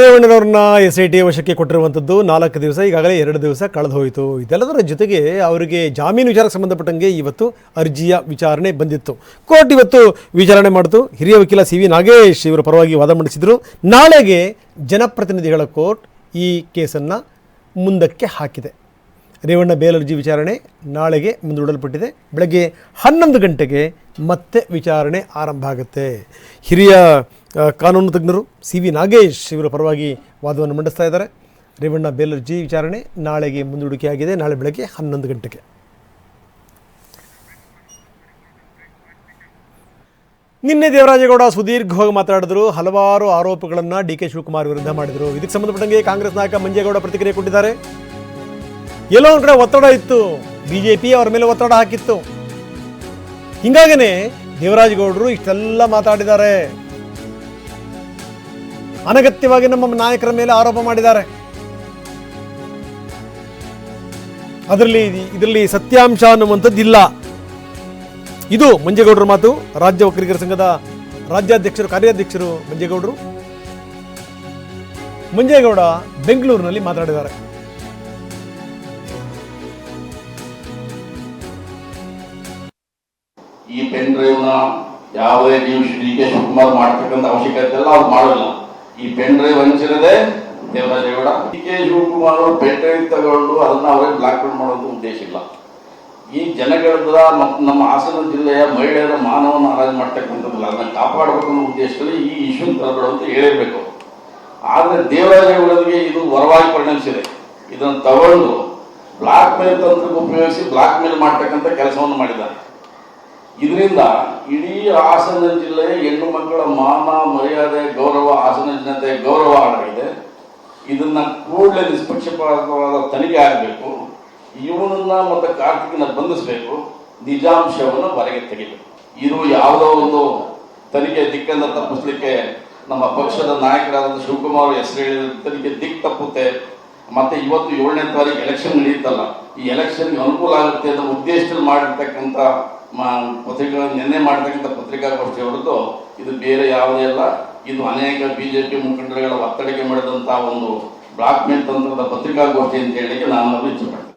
ರೇವಣ್ಣನವ್ರನ್ನ S I T ವಶಕ್ಕೆ ಕೊಟ್ಟಿರುವಂಥದ್ದು ನಾಲ್ಕು ದಿವಸ, ಈಗಾಗಲೇ ಎರಡು ದಿವಸ ಕಳೆದು ಹೋಯಿತು. ಇದೆಲ್ಲದರ ಜೊತೆಗೆ ಅವರಿಗೆ ಜಾಮೀನು ವಿಚಾರಕ್ಕೆ ಸಂಬಂಧಪಟ್ಟಂಗೆ ಇವತ್ತು ಅರ್ಜಿಯ ವಿಚಾರಣೆ ಬಂದಿತ್ತು. ಕೋರ್ಟ್ ಇವತ್ತು ವಿಚಾರಣೆ ಮಾಡಿತು. ಹಿರಿಯ ವಕೀಲ ಸಿ ವಿ ನಾಗೇಶ್ ಇವರ ಪರವಾಗಿ ವಾದ ಮಂಡಿಸಿದರು. ನಾಳೆಗೆ ಜನಪ್ರತಿನಿಧಿಗಳ ಕೋರ್ಟ್ ಈ ಕೇಸನ್ನು ಮುಂದಕ್ಕೆ ಹಾಕಿದೆ. ರೇವಣ್ಣ ಬೇಲ್ ಅರ್ಜಿ ವಿಚಾರಣೆ ನಾಳೆಗೆ ಮುಂದೂಡಲ್ಪಟ್ಟಿದೆ. ಬೆಳಗ್ಗೆ ಹನ್ನೊಂದು ಗಂಟೆಗೆ ಮತ್ತೆ ವಿಚಾರಣೆ ಆರಂಭ ಆಗುತ್ತೆ. ಹಿರಿಯ ಕಾನೂನು ತಜ್ಞರು ಸಿ ವಿ ನಾಗೇಶ್ ಇವರ ಪರವಾಗಿ ವಾದವನ್ನು ಮಂಡಿಸ್ತಾ ಇದ್ದಾರೆ. ರೇವಣ್ಣ ಬೇಲರ್ಜಿ ವಿಚಾರಣೆ ನಾಳೆಗೆ ಮುಂದೂಡಿಕೆಯಾಗಿದೆ. ನಾಳೆ ಬೆಳಗ್ಗೆ ಹನ್ನೊಂದು ಗಂಟೆಗೆ. ನಿನ್ನೆ ದೇವರಾಜೇಗೌಡ ಸುದೀರ್ಘವಾಗಿ ಮಾತನಾಡಿದರು. ಹಲವಾರು ಆರೋಪಗಳನ್ನು ಡಿ ಕೆ ಶಿವಕುಮಾರ್ ವಿರುದ್ಧ ಮಾಡಿದರು. ಇದಕ್ಕೆ ಸಂಬಂಧಪಟ್ಟಂಗೆ ಕಾಂಗ್ರೆಸ್ ನಾಯಕ ಮಂಜೇಗೌಡ ಪ್ರತಿಕ್ರಿಯೆ ಕೊಟ್ಟಿದ್ದಾರೆ. ಎಲ್ಲೋ ಒಂದು ಕಡೆ ಒತ್ತಡ ಇತ್ತು. ಬಿಜೆಪಿ ಅವರ ಮೇಲೆ ಒತ್ತಡ ಹಾಕಿತ್ತು. ಹಿಂಗಾಗನೆ ದೇವರಾಜೇಗೌಡರು ಇಷ್ಟೆಲ್ಲ ಮಾತಾಡಿದ್ದಾರೆ. ಅನಗತ್ಯವಾಗಿ ನಮ್ಮ ನಾಯಕರ ಮೇಲೆ ಆರೋಪ ಮಾಡಿದ್ದಾರೆ. ಅದರಲ್ಲಿ ಇದರಲ್ಲಿ ಸತ್ಯಾಂಶ ಅನ್ನುವಂಥದ್ದಿಲ್ಲ. ಇದು ಮಂಜೇಗೌಡರ ಮಾತು. ರಾಜ್ಯ ಒಕ್ಕಲಿಗರ ಸಂಘದ ರಾಜ್ಯಾಧ್ಯಕ್ಷರು, ಕಾರ್ಯಾಧ್ಯಕ್ಷರು ಮಂಜೇಗೌಡರು. ಮಂಜೇಗೌಡ ಬೆಂಗಳೂರಿನಲ್ಲಿ ಮಾತಾಡಿದ್ದಾರೆ ಈ ಪೆನ್ ಡ್ರೈವ್ನ ಯಾವುದೇ ನೀವು ಡಿ ಕೆ ಶಿವಕುಮಾರ್ ಮಾಡ್ತಕ್ಕಂಥ ಅವಶ್ಯಕತೆ ಅವ್ರು ಮಾಡೋಲ್ಲ ಈ ಪೆನ್ ಡ್ರೈವ್ ಹಂಚಿರದೆ ದೇವರಾಜೇಗೌಡ ಡಿ ಕೆ ಶಿವಕುಮಾರ್ ತಗೊಂಡು ಅದನ್ನ ಅವರೇ ಬ್ಲಾಕ್ ಮಾಡೋದು ಉದ್ದೇಶ ಇಲ್ಲ. ಈ ಜನಗಳ ಮತ್ತು ನಮ್ಮ ಹಾಸನ ಜಿಲ್ಲೆಯ ಮಹಿಳೆಯರ ಮಾನವನ ಹರಾಜು ಮಾಡ್ತಕ್ಕಂಥದ್ದಲ್ಲ ಅದನ್ನ ಕಾಪಾಡಬೇಕು ಅನ್ನೋ ಉದ್ದೇಶದಲ್ಲಿ ಈ ಇಶ್ಯೂ ತರಬೇಡ ಅಂತ ಹೇಳಿರ್ಬೇಕು. ಆದರೆ ದೇವರಾಜೇಗೌಡರಿಗೆ ಇದು ವರವಾಗಿ ಪರಿಣಮಿಸಿದೆ. ಇದನ್ನು ತಗೊಂಡು ಬ್ಲಾಕ್ ಮೇಲ್ ತಂತ್ರಕ್ಕೆ ಉಪಯೋಗಿಸಿ ಬ್ಲಾಕ್ ಮೇಲ್ ಮಾಡ್ತಕ್ಕಂಥ ಕೆಲಸವನ್ನು ಮಾಡಿದ್ದಾರೆ. ಇದರಿಂದ ಇಡೀ ಹಾಸನ ಜಿಲ್ಲೆಯ ಹೆಣ್ಣು ಮಕ್ಕಳ ಮಾನ, ಮರ್ಯಾದೆ, ಗೌರವ, ಹಾಸನ ಜನತೆ ಗೌರವ ಆಗಿದೆ ಇದನ್ನ ಕೂಡಲೇ ನಿಷ್ಪಕ್ಷಪಾತವಾದ ತನಿಖೆ ಆಗಬೇಕು. ಇವನನ್ನ ಮತ್ತು ಕಾರ್ತಿಕನ ಬಂಧಿಸಬೇಕು. ನಿಜಾಂಶವನ್ನು ಹೊರಗೆ ತೆಗಿಬೇಕು. ಇದು ಯಾವುದೋ ಒಂದು ತನಿಖೆ ದಿಕ್ಕನ್ನು ತಪ್ಪಿಸ್ಲಿಕ್ಕೆ ನಮ್ಮ ಪಕ್ಷದ ನಾಯಕರಾದ ಶಿವಕುಮಾರ್ ಹೆಸರು ಹೇಳಿದ ತನಿಖೆ ದಿಕ್ ತಪ್ಪುತ್ತೆ. ಮತ್ತೆ ಇವತ್ತು ಏಳನೇ ತಾರೀಕು ಎಲೆಕ್ಷನ್ ನಡೆಯುತ್ತಲ್ಲ. ಈ ಎಲೆಕ್ಷನ್ಗೆ ಅನುಕೂಲ ಆಗುತ್ತೆ ಅನ್ನೋ ಉದ್ದೇಶದಲ್ಲಿ ಮಾಡಿರ್ತಕ್ಕಂಥ ಮ- ನಿನ್ನೆ ಮಾಡಿರ್ತಕ್ಕಂಥ ಪತ್ರಿಕಾಗೋಷ್ಠಿ ಹೊರತು ಇದು ಬೇರೆ ಯಾವುದೇ ಅಲ್ಲ ಇದು ಅನೇಕ ಬಿಜೆಪಿ ಮುಖಂಡರುಗಳ ಒತ್ತಡಕ್ಕೆ ಮಾಡಿದಂಥ ಒಂದು ಬ್ಲಾಕ್ ಮೇಲ್ ತಂತ್ರದ ಪತ್ರಿಕಾಗೋಷ್ಠಿ ಅಂತ ಹೇಳಿಕ್ಕೆ ನಾನು ಇಚ್ಛೆ